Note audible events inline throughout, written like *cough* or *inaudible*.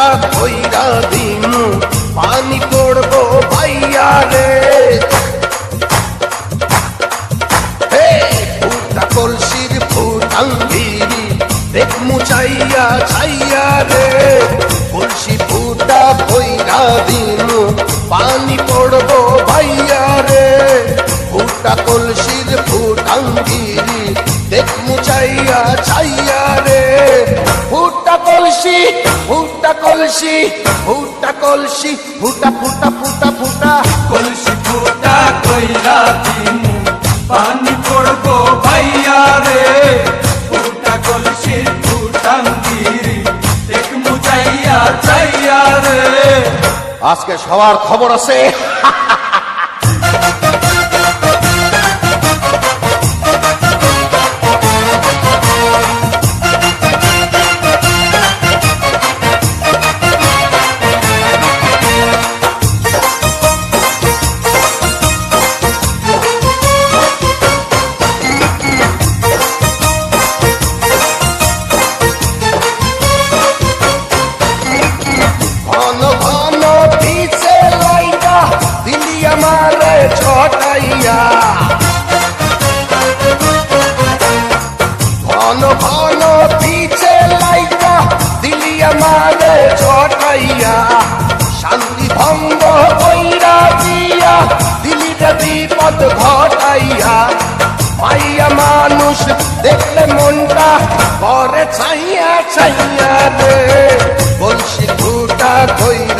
ভাইয়া ধইরা দিন পানি পড়ব ভাইয়া রে। ফুটা কলসির ফুটাঙ্গি দেখ মুচাইয়া ছাইয়া রে। কলসি ফুটা ভইরা দিন পানি পড়ব ভাইয়া রে। ফুটা কলসির ফুটাঙ্গি দেখ মুচাইয়া ছাইয়া রে। ফুটা কলসি ফুটা কলসি ফুটা কলসি ফুটা ফুটা ফুটা ফুটা কলসি ফুটা কইরা দিমু পানি পড়ব ভাইয়া রে। ফুটা কলসি ফুটাঙ্গিরি দেখ মুচাইয়া চাইয়া রে। আজকে সবার খবর আছে। *laughs* ছটাইয়া। ঘন ঘন পিছে লাইটা দিলি আমারে ছটাইয়া। শান্তি ভঙ্গ কইরা দিয়া দিলিটা বিপদ ঘটাইয়া। মাইয়া মানুষ, দেখলে মনটা করে ছাইয়া ছাইয়া রে। বলছি ফুটা কইরা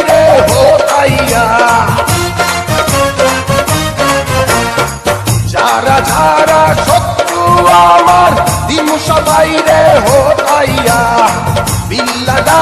রে হো আইয়া যারা যারা শত্রু আমার দিন সবাই রে হো আইয়া বিল্লাদা